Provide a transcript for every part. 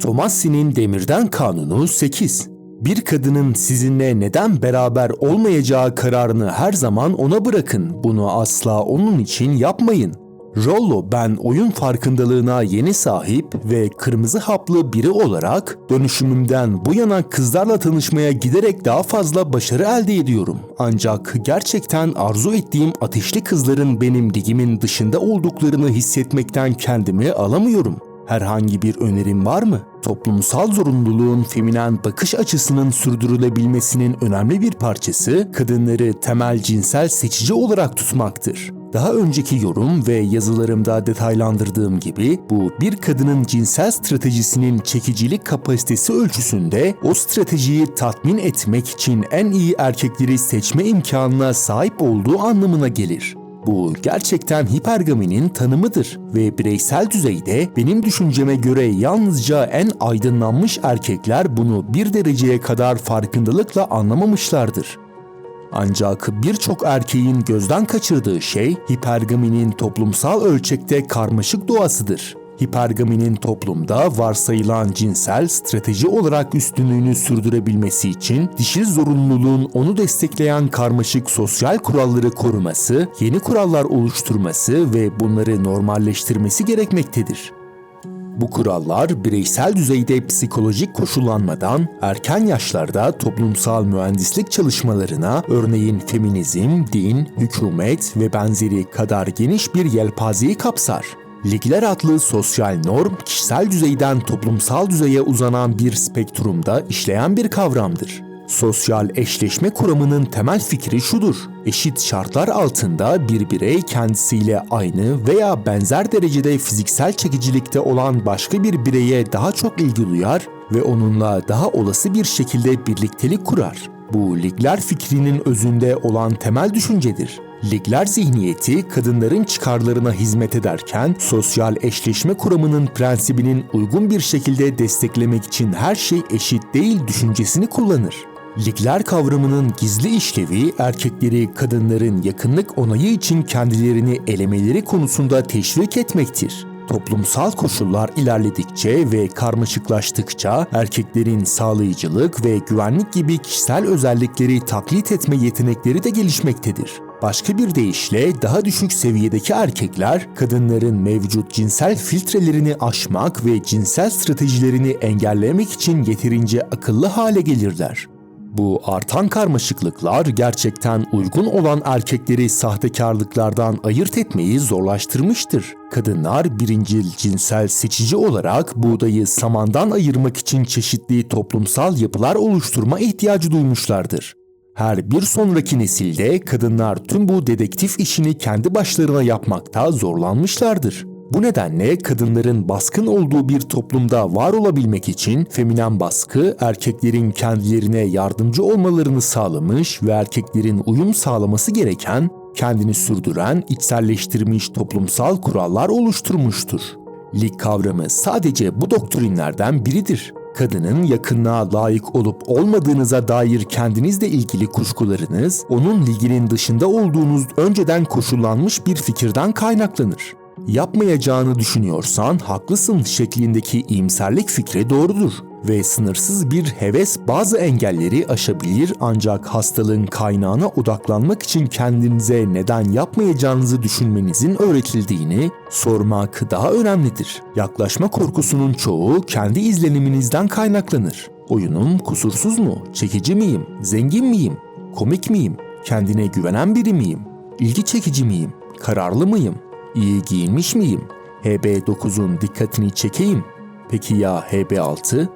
Tomassi'nin Demirden Kanunu 8. Bir kadının sizinle neden beraber olmayacağı kararını her zaman ona bırakın. Bunu asla onun için yapmayın. Rollo ben oyun farkındalığına yeni sahip ve kırmızı haplı biri olarak dönüşümümden bu yana kızlarla tanışmaya giderek daha fazla başarı elde ediyorum. Ancak gerçekten arzu ettiğim ateşli kızların benim ligimin dışında olduklarını hissetmekten kendimi alamıyorum. Herhangi bir önerim var mı? Toplumsal zorunluluğun feminen bakış açısının sürdürülebilmesinin önemli bir parçası kadınları temel cinsel seçici olarak tutmaktır. Daha önceki yorum ve yazılarımda detaylandırdığım gibi bu bir kadının cinsel stratejisinin çekicilik kapasitesi ölçüsünde o stratejiyi tatmin etmek için en iyi erkekleri seçme imkanına sahip olduğu anlamına gelir. Bu gerçekten hipergaminin tanımıdır ve bireysel düzeyde benim düşünceme göre yalnızca en aydınlanmış erkekler bunu bir dereceye kadar farkındalıkla anlamamışlardır. Ancak birçok erkeğin gözden kaçırdığı şey hipergaminin toplumsal ölçekte karmaşık doğasıdır. Hipergaminin toplumda varsayılan cinsel strateji olarak üstünlüğünü sürdürebilmesi için dişil zorunluluğun onu destekleyen karmaşık sosyal kuralları koruması, yeni kurallar oluşturması ve bunları normalleştirmesi gerekmektedir. Bu kurallar bireysel düzeyde psikolojik koşullanmadan erken yaşlarda toplumsal mühendislik çalışmalarına örneğin feminizm, din, hükümet ve benzeri kadar geniş bir yelpazeyi kapsar. Ligler adlı sosyal norm, kişisel düzeyden toplumsal düzeye uzanan bir spektrumda işleyen bir kavramdır. Sosyal eşleşme kuramının temel fikri şudur. Eşit şartlar altında bir birey kendisiyle aynı veya benzer derecede fiziksel çekicilikte olan başka bir bireye daha çok ilgi duyar ve onunla daha olası bir şekilde birliktelik kurar. Bu ligler fikrinin özünde olan temel düşüncedir. Ligler zihniyeti kadınların çıkarlarına hizmet ederken sosyal eşleşme kuramının prensibinin uygun bir şekilde desteklemek için her şey eşit değil düşüncesini kullanır. Ligler kavramının gizli işlevi erkekleri kadınların yakınlık onayı için kendilerini elemeleri konusunda teşvik etmektir. Toplumsal koşullar ilerledikçe ve karmaşıklaştıkça erkeklerin sağlayıcılık ve güvenlik gibi kişisel özellikleri taklit etme yetenekleri de gelişmektedir. Başka bir deyişle daha düşük seviyedeki erkekler kadınların mevcut cinsel filtrelerini aşmak ve cinsel stratejilerini engellemek için yeterince akıllı hale gelirler. Bu artan karmaşıklıklar gerçekten uygun olan erkekleri sahtekarlıklardan ayırt etmeyi zorlaştırmıştır. Kadınlar birincil cinsel seçici olarak buğdayı samandan ayırmak için çeşitli toplumsal yapılar oluşturma ihtiyacı duymuşlardır. Her bir sonraki nesilde kadınlar tüm bu dedektif işini kendi başlarına yapmakta zorlanmışlardır. Bu nedenle kadınların baskın olduğu bir toplumda var olabilmek için feminen baskı erkeklerin kendilerine yardımcı olmalarını sağlamış ve erkeklerin uyum sağlaması gereken, kendini sürdüren, içselleştirmiş toplumsal kurallar oluşturmuştur. Lig kavramı sadece bu doktrinlerden biridir. Kadının yakınlığa layık olup olmadığınıza dair kendinizle ilgili kuşkularınız, onun liginin dışında olduğunuz önceden koşullanmış bir fikirden kaynaklanır yapmayacağını düşünüyorsan haklısın şeklindeki iyimserlik fikri doğrudur ve sınırsız bir heves bazı engelleri aşabilir ancak hastalığın kaynağına odaklanmak için kendinize neden yapmayacağınızı düşünmenizin öğretildiğini sormak daha önemlidir. Yaklaşma korkusunun çoğu kendi izleniminizden kaynaklanır. Oyunum kusursuz mu? Çekici miyim? Zengin miyim? Komik miyim? Kendine güvenen biri miyim? İlgi çekici miyim? Kararlı mıyım? İyi giyinmiş miyim? HB9'un dikkatini çekeyim. Peki ya HB6?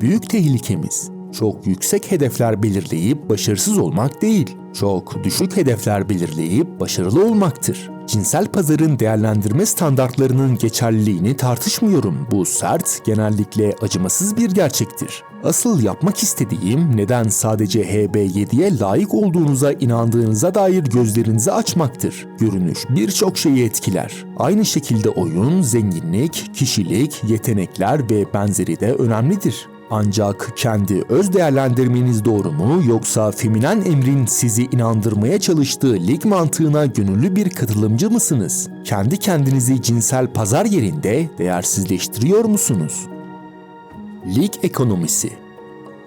Büyük tehlikemiz çok yüksek hedefler belirleyip başarısız olmak değil, çok düşük hedefler belirleyip başarılı olmaktır. Cinsel pazarın değerlendirme standartlarının geçerliliğini tartışmıyorum. Bu sert, genellikle acımasız bir gerçektir. Asıl yapmak istediğim neden sadece HB7'ye layık olduğunuza inandığınıza dair gözlerinizi açmaktır. Görünüş birçok şeyi etkiler. Aynı şekilde oyun, zenginlik, kişilik, yetenekler ve benzeri de önemlidir. Ancak kendi öz değerlendirmeniz doğru mu yoksa feminen emrin sizi inandırmaya çalıştığı lig mantığına gönüllü bir katılımcı mısınız? Kendi kendinizi cinsel pazar yerinde değersizleştiriyor musunuz? Lig ekonomisi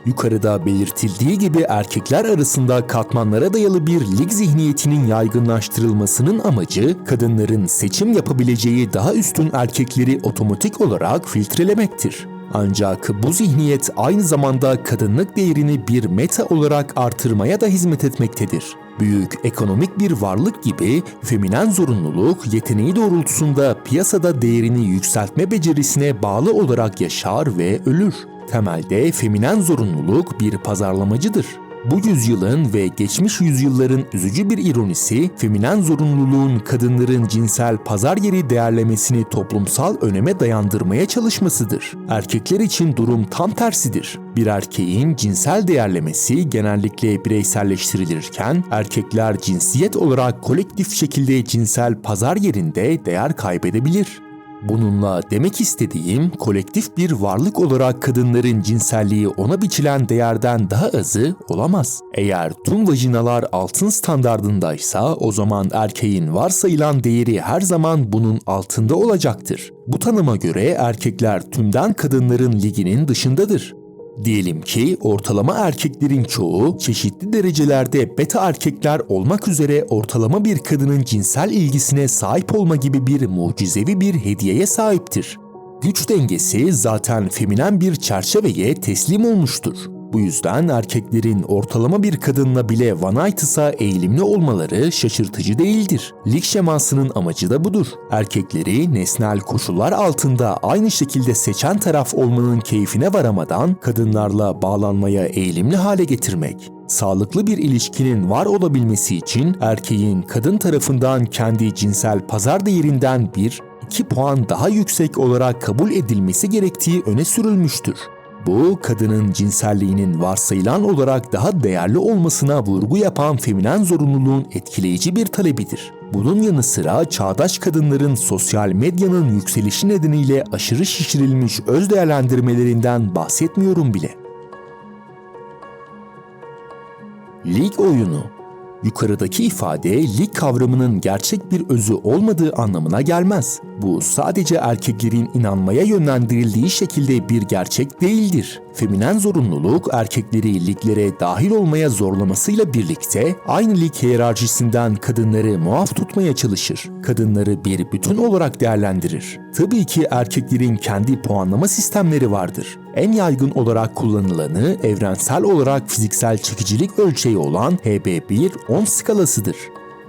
Yukarıda belirtildiği gibi erkekler arasında katmanlara dayalı bir lig zihniyetinin yaygınlaştırılmasının amacı kadınların seçim yapabileceği daha üstün erkekleri otomatik olarak filtrelemektir. Ancak bu zihniyet aynı zamanda kadınlık değerini bir meta olarak artırmaya da hizmet etmektedir. Büyük ekonomik bir varlık gibi feminen zorunluluk yeteneği doğrultusunda piyasada değerini yükseltme becerisine bağlı olarak yaşar ve ölür. Temelde feminen zorunluluk bir pazarlamacıdır. Bu yüzyılın ve geçmiş yüzyılların üzücü bir ironisi, feminen zorunluluğun kadınların cinsel pazar yeri değerlemesini toplumsal öneme dayandırmaya çalışmasıdır. Erkekler için durum tam tersidir. Bir erkeğin cinsel değerlemesi genellikle bireyselleştirilirken, erkekler cinsiyet olarak kolektif şekilde cinsel pazar yerinde değer kaybedebilir. Bununla demek istediğim kolektif bir varlık olarak kadınların cinselliği ona biçilen değerden daha azı olamaz. Eğer tüm vajinalar altın standardındaysa o zaman erkeğin varsayılan değeri her zaman bunun altında olacaktır. Bu tanıma göre erkekler tümden kadınların liginin dışındadır. Diyelim ki ortalama erkeklerin çoğu çeşitli derecelerde beta erkekler olmak üzere ortalama bir kadının cinsel ilgisine sahip olma gibi bir mucizevi bir hediyeye sahiptir. Güç dengesi zaten feminen bir çerçeveye teslim olmuştur. Bu yüzden erkeklerin ortalama bir kadınla bile Vanaitis'a eğilimli olmaları şaşırtıcı değildir. Lig şemasının amacı da budur. Erkekleri nesnel koşullar altında aynı şekilde seçen taraf olmanın keyfine varamadan kadınlarla bağlanmaya eğilimli hale getirmek. Sağlıklı bir ilişkinin var olabilmesi için erkeğin kadın tarafından kendi cinsel pazar değerinden bir 2 puan daha yüksek olarak kabul edilmesi gerektiği öne sürülmüştür. Bu, kadının cinselliğinin varsayılan olarak daha değerli olmasına vurgu yapan feminen zorunluluğun etkileyici bir talebidir. Bunun yanı sıra çağdaş kadınların sosyal medyanın yükselişi nedeniyle aşırı şişirilmiş öz değerlendirmelerinden bahsetmiyorum bile. Lig oyunu Yukarıdaki ifade lig kavramının gerçek bir özü olmadığı anlamına gelmez. Bu sadece erkeklerin inanmaya yönlendirildiği şekilde bir gerçek değildir. Feminen zorunluluk erkekleri liglere dahil olmaya zorlamasıyla birlikte aynı lig hiyerarşisinden kadınları muaf tutmaya çalışır. Kadınları bir bütün olarak değerlendirir. Tabii ki erkeklerin kendi puanlama sistemleri vardır. En yaygın olarak kullanılanı evrensel olarak fiziksel çekicilik ölçeği olan HB1-10 skalasıdır.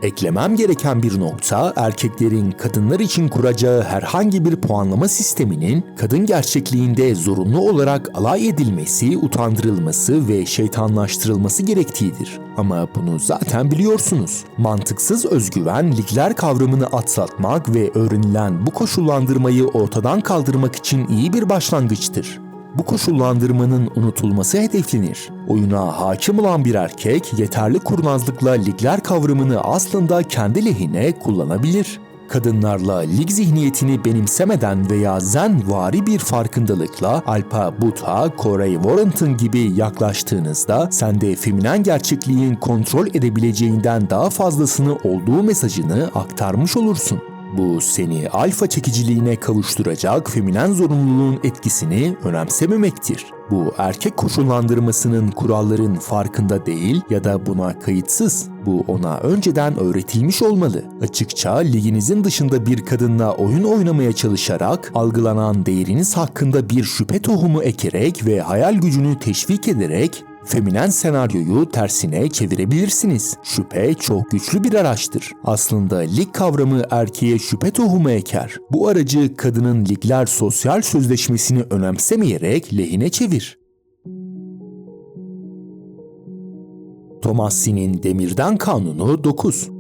Eklemem gereken bir nokta erkeklerin kadınlar için kuracağı herhangi bir puanlama sisteminin kadın gerçekliğinde zorunlu olarak alay edilmesi, utandırılması ve şeytanlaştırılması gerektiğidir. Ama bunu zaten biliyorsunuz. Mantıksız özgüven ligler kavramını atlatmak ve öğrenilen bu koşullandırmayı ortadan kaldırmak için iyi bir başlangıçtır. Bu koşullandırmanın unutulması hedeflenir. Oyuna hakim olan bir erkek yeterli kurnazlıkla ligler kavramını aslında kendi lehine kullanabilir. Kadınlarla lig zihniyetini benimsemeden veya zen vari bir farkındalıkla Alpa Buddha, Corey Warrenton gibi yaklaştığınızda sende feminen gerçekliğin kontrol edebileceğinden daha fazlasını olduğu mesajını aktarmış olursun. Bu seni alfa çekiciliğine kavuşturacak feminen zorunluluğun etkisini önemsememektir. Bu erkek koşullandırmasının kuralların farkında değil ya da buna kayıtsız. Bu ona önceden öğretilmiş olmalı. Açıkça liginizin dışında bir kadınla oyun oynamaya çalışarak algılanan değeriniz hakkında bir şüphe tohumu ekerek ve hayal gücünü teşvik ederek Feminen senaryoyu tersine çevirebilirsiniz. Şüphe çok güçlü bir araçtır. Aslında lig kavramı erkeğe şüphe tohumu eker. Bu aracı kadının ligler sosyal sözleşmesini önemsemeyerek lehine çevir. Tomassi'nin Demirden Kanunu 9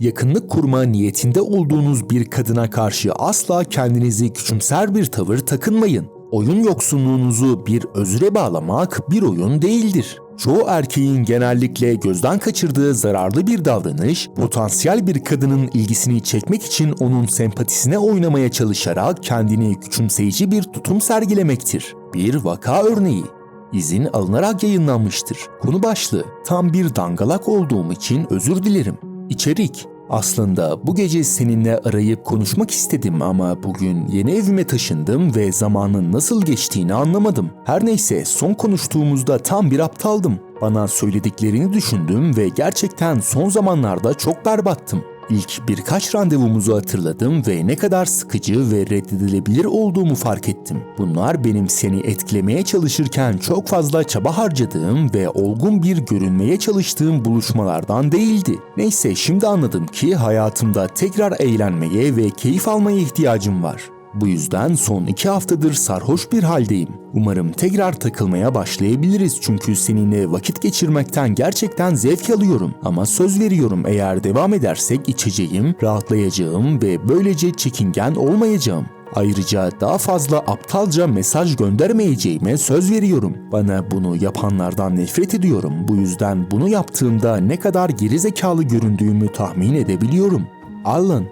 Yakınlık kurma niyetinde olduğunuz bir kadına karşı asla kendinizi küçümser bir tavır takınmayın. Oyun yoksunluğunuzu bir özre bağlamak bir oyun değildir. Çoğu erkeğin genellikle gözden kaçırdığı zararlı bir davranış, potansiyel bir kadının ilgisini çekmek için onun sempatisine oynamaya çalışarak kendini küçümseyici bir tutum sergilemektir. Bir vaka örneği. İzin alınarak yayınlanmıştır. Konu başlığı. Tam bir dangalak olduğum için özür dilerim. İçerik. Aslında bu gece seninle arayıp konuşmak istedim ama bugün yeni evime taşındım ve zamanın nasıl geçtiğini anlamadım. Her neyse son konuştuğumuzda tam bir aptaldım. Bana söylediklerini düşündüm ve gerçekten son zamanlarda çok berbattım. İlk birkaç randevumuzu hatırladım ve ne kadar sıkıcı ve reddedilebilir olduğumu fark ettim. Bunlar benim seni etkilemeye çalışırken çok fazla çaba harcadığım ve olgun bir görünmeye çalıştığım buluşmalardan değildi. Neyse şimdi anladım ki hayatımda tekrar eğlenmeye ve keyif almaya ihtiyacım var. Bu yüzden son iki haftadır sarhoş bir haldeyim. Umarım tekrar takılmaya başlayabiliriz çünkü seninle vakit geçirmekten gerçekten zevk alıyorum. Ama söz veriyorum eğer devam edersek içeceğim, rahatlayacağım ve böylece çekingen olmayacağım. Ayrıca daha fazla aptalca mesaj göndermeyeceğime söz veriyorum. Bana bunu yapanlardan nefret ediyorum. Bu yüzden bunu yaptığımda ne kadar gerizekalı göründüğümü tahmin edebiliyorum. Alan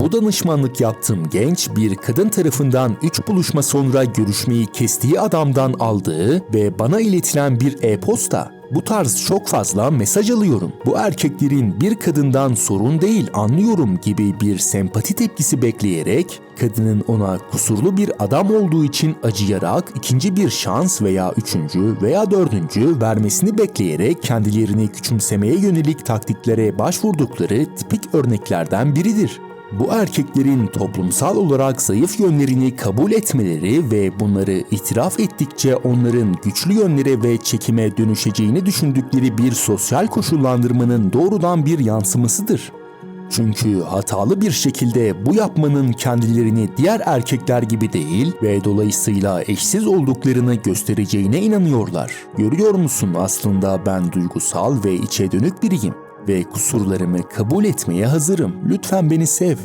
bu danışmanlık yaptığım genç bir kadın tarafından 3 buluşma sonra görüşmeyi kestiği adamdan aldığı ve bana iletilen bir e-posta. Bu tarz çok fazla mesaj alıyorum. Bu erkeklerin bir kadından sorun değil anlıyorum gibi bir sempati tepkisi bekleyerek kadının ona kusurlu bir adam olduğu için acıyarak ikinci bir şans veya üçüncü veya dördüncü vermesini bekleyerek kendilerini küçümsemeye yönelik taktiklere başvurdukları tipik örneklerden biridir. Bu erkeklerin toplumsal olarak zayıf yönlerini kabul etmeleri ve bunları itiraf ettikçe onların güçlü yönlere ve çekime dönüşeceğini düşündükleri bir sosyal koşullandırmanın doğrudan bir yansımasıdır. Çünkü hatalı bir şekilde bu yapmanın kendilerini diğer erkekler gibi değil ve dolayısıyla eşsiz olduklarını göstereceğine inanıyorlar. Görüyor musun aslında ben duygusal ve içe dönük biriyim ve kusurlarımı kabul etmeye hazırım. Lütfen beni sev.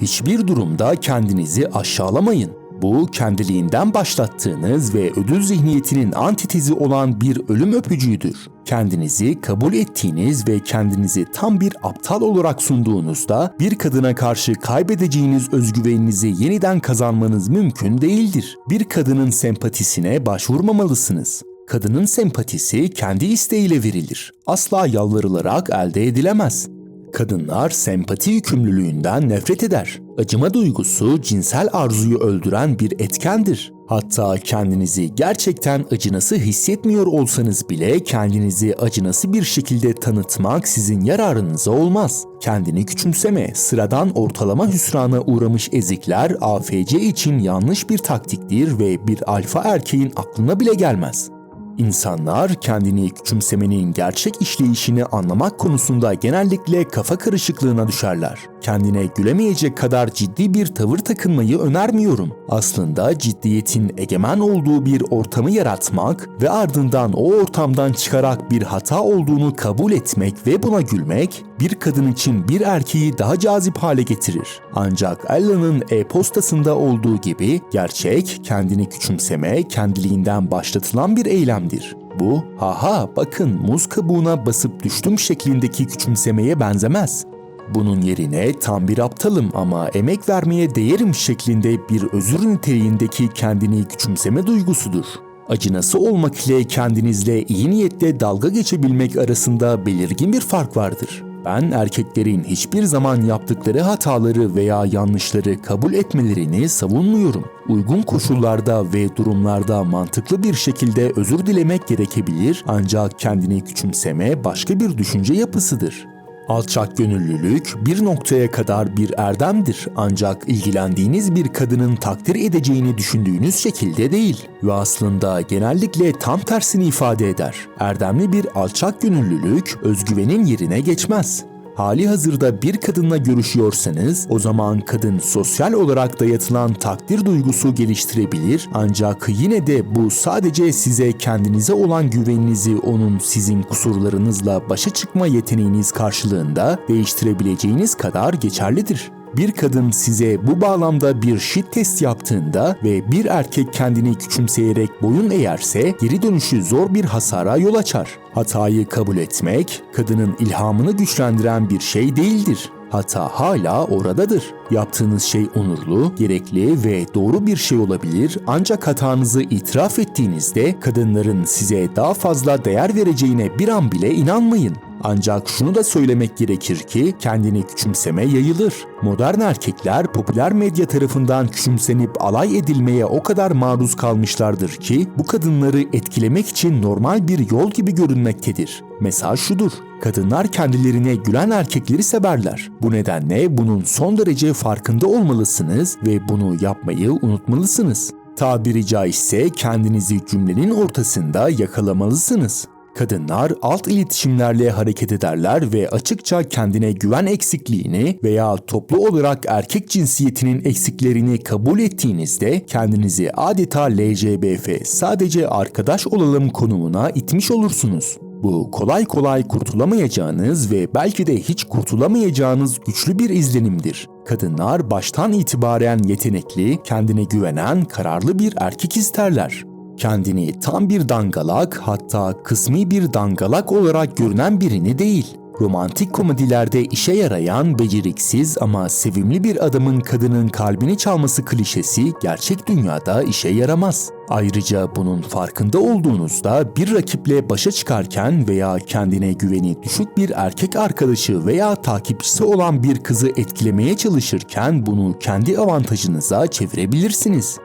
Hiçbir durumda kendinizi aşağılamayın. Bu kendiliğinden başlattığınız ve ödül zihniyetinin antitezi olan bir ölüm öpücüğüdür. Kendinizi kabul ettiğiniz ve kendinizi tam bir aptal olarak sunduğunuzda bir kadına karşı kaybedeceğiniz özgüveninizi yeniden kazanmanız mümkün değildir. Bir kadının sempatisine başvurmamalısınız. Kadının sempatisi kendi isteğiyle verilir. Asla yalvarılarak elde edilemez. Kadınlar sempati yükümlülüğünden nefret eder. Acıma duygusu cinsel arzuyu öldüren bir etkendir. Hatta kendinizi gerçekten acınası hissetmiyor olsanız bile kendinizi acınası bir şekilde tanıtmak sizin yararınıza olmaz. Kendini küçümseme, sıradan ortalama hüsrana uğramış ezikler AFC için yanlış bir taktiktir ve bir alfa erkeğin aklına bile gelmez. İnsanlar kendini küçümsemenin gerçek işleyişini anlamak konusunda genellikle kafa karışıklığına düşerler. Kendine gülemeyecek kadar ciddi bir tavır takınmayı önermiyorum. Aslında ciddiyetin egemen olduğu bir ortamı yaratmak ve ardından o ortamdan çıkarak bir hata olduğunu kabul etmek ve buna gülmek bir kadın için bir erkeği daha cazip hale getirir. Ancak Ella'nın e-postasında olduğu gibi gerçek kendini küçümseme kendiliğinden başlatılan bir eylemdir. Bu, haha bakın muz kabuğuna basıp düştüm şeklindeki küçümsemeye benzemez. Bunun yerine tam bir aptalım ama emek vermeye değerim şeklinde bir özür niteliğindeki kendini küçümseme duygusudur. Acınası olmak ile kendinizle iyi niyetle dalga geçebilmek arasında belirgin bir fark vardır. Ben erkeklerin hiçbir zaman yaptıkları hataları veya yanlışları kabul etmelerini savunmuyorum. Uygun koşullarda ve durumlarda mantıklı bir şekilde özür dilemek gerekebilir ancak kendini küçümseme başka bir düşünce yapısıdır. Alçak gönüllülük bir noktaya kadar bir erdemdir. Ancak ilgilendiğiniz bir kadının takdir edeceğini düşündüğünüz şekilde değil. Ve aslında genellikle tam tersini ifade eder. Erdemli bir alçak gönüllülük özgüvenin yerine geçmez hali hazırda bir kadınla görüşüyorsanız o zaman kadın sosyal olarak dayatılan takdir duygusu geliştirebilir ancak yine de bu sadece size kendinize olan güveninizi onun sizin kusurlarınızla başa çıkma yeteneğiniz karşılığında değiştirebileceğiniz kadar geçerlidir. Bir kadın size bu bağlamda bir shit test yaptığında ve bir erkek kendini küçümseyerek boyun eğerse geri dönüşü zor bir hasara yol açar. Hatayı kabul etmek, kadının ilhamını güçlendiren bir şey değildir. Hata hala oradadır. Yaptığınız şey onurlu, gerekli ve doğru bir şey olabilir ancak hatanızı itiraf ettiğinizde kadınların size daha fazla değer vereceğine bir an bile inanmayın. Ancak şunu da söylemek gerekir ki kendini küçümseme yayılır. Modern erkekler popüler medya tarafından küçümsenip alay edilmeye o kadar maruz kalmışlardır ki bu kadınları etkilemek için normal bir yol gibi görünmektedir. Mesaj şudur. Kadınlar kendilerine gülen erkekleri severler. Bu nedenle bunun son derece farkında olmalısınız ve bunu yapmayı unutmalısınız. Tabiri caizse kendinizi cümlenin ortasında yakalamalısınız. Kadınlar alt iletişimlerle hareket ederler ve açıkça kendine güven eksikliğini veya toplu olarak erkek cinsiyetinin eksiklerini kabul ettiğinizde kendinizi adeta LGBF sadece arkadaş olalım konumuna itmiş olursunuz. Bu kolay kolay kurtulamayacağınız ve belki de hiç kurtulamayacağınız güçlü bir izlenimdir. Kadınlar baştan itibaren yetenekli, kendine güvenen, kararlı bir erkek isterler. Kendini tam bir dangalak hatta kısmi bir dangalak olarak görünen birini değil. Romantik komedilerde işe yarayan beceriksiz ama sevimli bir adamın kadının kalbini çalması klişesi gerçek dünyada işe yaramaz. Ayrıca bunun farkında olduğunuzda bir rakiple başa çıkarken veya kendine güveni düşük bir erkek arkadaşı veya takipçisi olan bir kızı etkilemeye çalışırken bunu kendi avantajınıza çevirebilirsiniz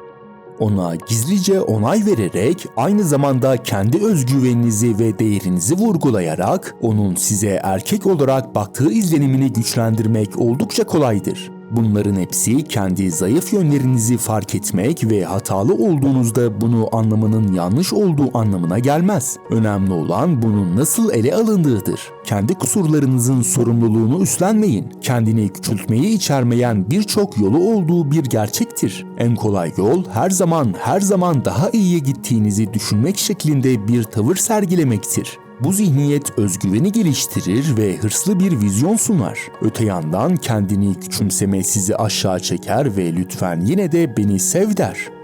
ona gizlice onay vererek aynı zamanda kendi özgüveninizi ve değerinizi vurgulayarak onun size erkek olarak baktığı izlenimini güçlendirmek oldukça kolaydır. Bunların hepsi kendi zayıf yönlerinizi fark etmek ve hatalı olduğunuzda bunu anlamanın yanlış olduğu anlamına gelmez. Önemli olan bunun nasıl ele alındığıdır. Kendi kusurlarınızın sorumluluğunu üstlenmeyin. Kendini küçültmeyi içermeyen birçok yolu olduğu bir gerçektir. En kolay yol her zaman her zaman daha iyiye gittiğinizi düşünmek şeklinde bir tavır sergilemektir. Bu zihniyet özgüveni geliştirir ve hırslı bir vizyon sunar. Öte yandan kendini küçümseme sizi aşağı çeker ve lütfen yine de beni sev der.